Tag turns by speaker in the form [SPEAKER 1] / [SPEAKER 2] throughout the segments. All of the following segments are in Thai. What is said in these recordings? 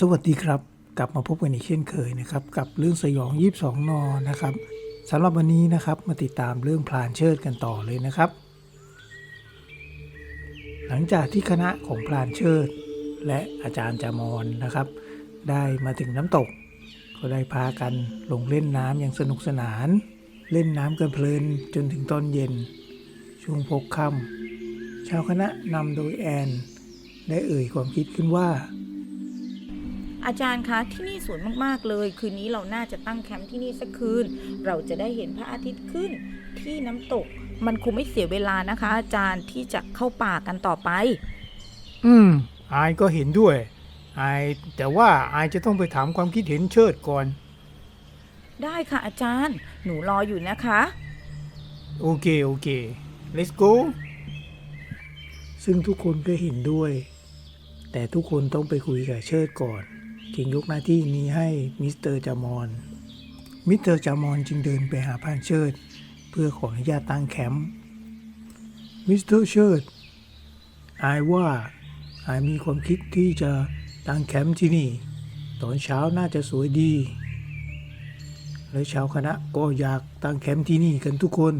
[SPEAKER 1] สวัสดีครับ กลับมาพบกันอีกเช่นเคยนะครับ กับเรื่องสยอง 22 นอนะครับสำหรับวันนี้นะครับมาติดตามเรื่องพลานเชิดกันต่อเลยนะครับ หลังจากที่คณะของพลานเชิด และอาจารย์จามอนนะครับ ได้มาถึงน้ำตก ก็ได้พากันลงเล่นน้ำอย่างสนุกสนาน เล่นน้ำกันเพลินจนถึงตอนเย็น ช่วงพบค่ำชาวคณะนำโดยแอน ได้เอ่ยความคิดขึ้นว่า
[SPEAKER 2] อาจารย์คะที่นี่สวยมากๆเลย คืนนี้เราน่าจะตั้งแคมป์ที่นี่สักคืน เราจะได้เห็นพระอาทิตย์ขึ้นที่น้ำตก มันคงไม่เสียเวลานะคะ อาจารย์ที่จะเข้าป่ากันต่อไป
[SPEAKER 1] อืมอายก็เห็นด้วยอายแต่ว่าอายจะต้องไปถามความคิดเห็นเชิดก่อน
[SPEAKER 2] ได้ค่ะอาจารย์ หนูรออยู่นะคะ
[SPEAKER 1] โอเค โอเค let's go ซึ่งทุกคนก็เห็นด้วย แต่ทุกคนต้องไปคุยกับเชิดก่อน จึงยกหน้าที่นี้ให้มิสเตอร์จามอน มิสเตอร์จามอนจึงเดินไปหาพานเชิด เพื่อขออนุญาตตั้งแคมป์มิสเตอร์เชิดอายว่าอายมีความคิดที่จะตั้งแคมป์ที่นี่ ตอนเช้าน่าจะสวยดี และชาวคณะก็อยากตั้งแคมป์ที่นี่กันทุกคน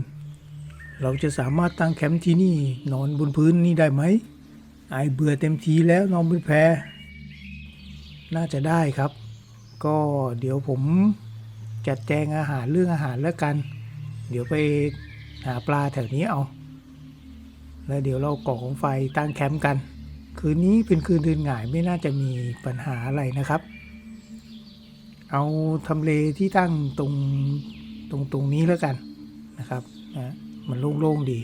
[SPEAKER 1] เราจะสามารถตั้งแคมป์ที่นี่นอนบนพื้นนี่ได้ไหมไอายเบื่อเต็มทีแล้วนอนบนแพ น่าจะได้ครับ ก็เดี๋ยวผมจัดแจงอาหารเรื่องอาหารแล้วกัน เดี๋ยวไปหาปลาแถวนี้เอา แล้วเดี๋ยวเราก่อของไฟตั้งแคมป์กัน คืนนี้เป็นคืนเดือนหงายไม่น่าจะมีปัญหาอะไรนะครับ เอาทำเลที่ตั้งตรงตรงตรงนี้แล้วกันนะครับนะมันโล่งๆดี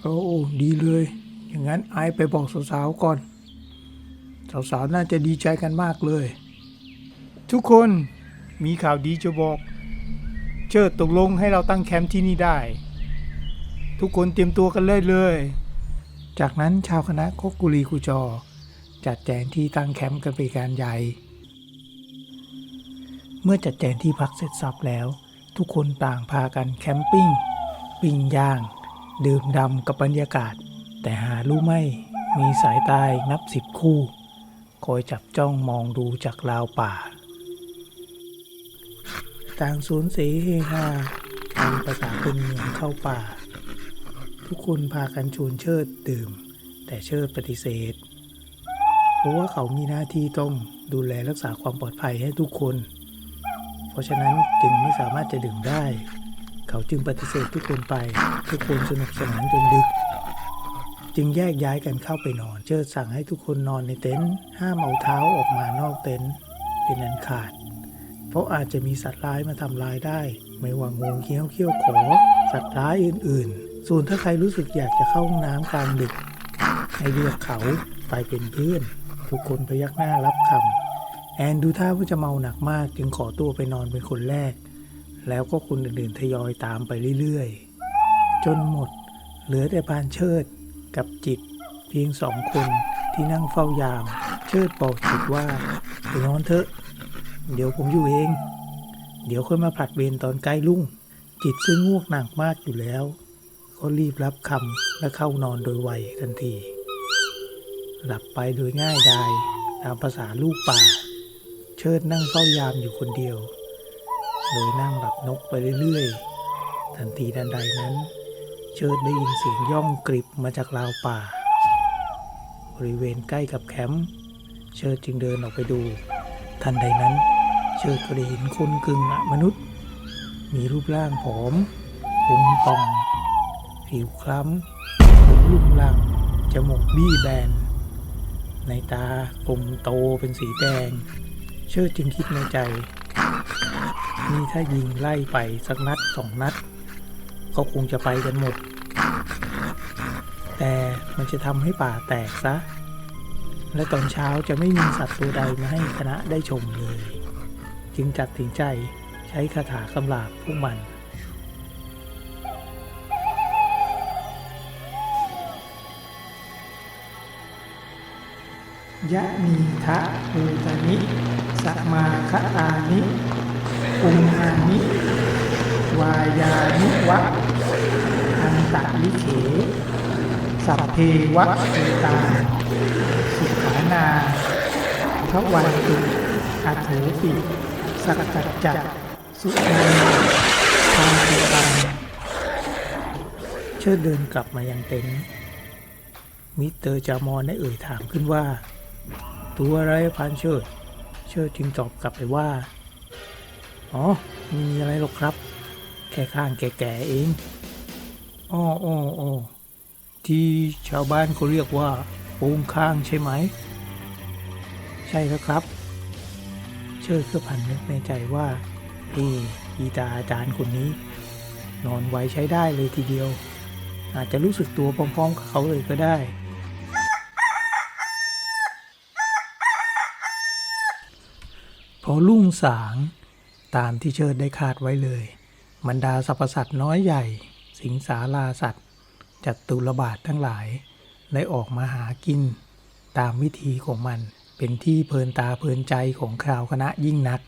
[SPEAKER 1] โอ้ดีเลย อย่างนั้นไอไปบอกสาวๆก่อน สาวๆน่าจะดีใจกันมากเลย ทุกคนมีข่าวดีจะบอก เชิดตกลงให้เราตั้งแคมป์ที่นี่ได้ ทุกคนเตรียมตัวกันเลยเลย จากนั้นชาวคณะโคกุรีคูจอ จัดแจงที่ตั้งแคมป์กันเป็นการใหญ่ เมื่อจัดแจงที่พักเสร็จสับแล้ว ทุกคนต่างพากันแคมปิ้ง ปิ้งย่าง ดื่มดำกับบรรยากาศ แต่หารู้ไหมมีสายตายนับสิบคู่ คอยจับจ้องมองดูจากราวป่า ต่างสูญสีเฮฮาตามภาษาคนเมืองเข้าป่า ทุกคนพากันชวนเชิดดื่ม แต่เชิดปฏิเสธ เพราะว่าเขามีหน้าที่ต้องดูแลรักษาความปลอดภัยให้ทุกคน เพราะฉะนั้นจึงไม่สามารถจะดื่มได้ เขาจึงปฏิเสธทุกคนไป ทุกคนสนุกสนานจนดึก จึงแยกย้ายกันเข้าไปนอน เชิดสั่งให้ทุกคนนอนในเต็นท์ห้ามเอาเท้าออกมานอกเต็นท์เป็นอันขาด เพราะอาจจะมีสัตว์ร้ายมาทำร้ายได้ ไม่ว่างูเขี้ยวเขี้ยวขอ สัตว์ร้ายอื่น ๆ ส่วนถ้าใครรู้สึกอยากจะเข้าห้องน้ำกลางดึก ให้เรียกเขาไปเป็นเพื่อน ทุกคนพยักหน้ารับคำแอนดูท่าว่าจะเมาหนักมากจึงขอตัวไปนอนเป็นคนแรก แล้วก็คนอื่นๆทยอยตามไปเรื่อยๆ จนหมด เหลือแต่พานเชิด กับจิต เพียงสองคนที่นั่งเฝ้ายาม เชิดบอกจิตว่าไปนอนเถอะ เดี๋ยวผมอยู่เอง เดี๋ยวค่อยมาผลัดเวรตอนใกล้รุ่ง จิตซึ่งง่วงหนักมากอยู่แล้ว ก็รีบรับคำและเข้านอนโดยไวทันที หลับไปโดยง่ายดายตามภาษาลูกป่า เชิดนั่งเฝ้ายามอยู่คนเดียว โดยนั่งหลับนกไปเรื่อยๆ ทันทีทันใดนั้น เชิดได้ยินเสียงย่องกริบมาจากราวป่า บริเวณใกล้กับแคมป์เชิดจึงเดินออกไปดู ทันใดนั้น เชิดก็ได้เห็นคนกึ่งมนุษย์ มีรูปร่างผอมผมป่อง ผิวคล้ำผมลุ่มลังจมูกบี้แบน ในตากลมโตเป็นสีแดง เชิดจึงคิดในใจ นี่ถ้ายิงไล่ไปสักนัดสองนัด ก็คงจะไปกันหมด แต่มันจะทำให้ป่าแตกซะ และตอนเช้าจะไม่มีสัตว์ตัวใดมาให้คณะได้ชมเลย จึงจัดสินใจใช้คาถากำลาบพวกมันยะนีทะภูตานิสมาคตานิอุงานิ วายานิวะ อันตะลิเขสัพเพวะเตตา สุขานาระวันตุอาโถปิสักกัจจะสุนันทางติตังเชิดเดินกลับมายังเต็นท์มิเตอร์จามอนได้เอ่ยถามขึ้นว่า ตัวอะไรพันเชิด เชิดจึงตอบกลับไปว่า อ๋อมมีอะไรหรอกครับ แค่ข้างแก่ๆเอง อ้ออ้อออที่ชาวบ้านเขาเรียกว่าโป่งข้างใช่ไหม ใช่แล้วครับ เชิดก็พันนึกในใจว่าเออีตาอาจารย์คนนี้ นอนไว้ใช้ได้เลยทีเดียว อาจจะรู้สึกตัวพร้อมๆกับเขาเลยก็ได้ พอลุ่งสางตามที่เชิดได้คาดไว้เลยบรรดาสรรพสัตว์น้อยใหญ่ สิงสาราสัตว์ จัดตุลบาททั้งหลาย ได้ออกมาหากิน ตามวิธีของมัน เป็นที่เพลินตาเพลินใจของคราวคณะยิ่งนัก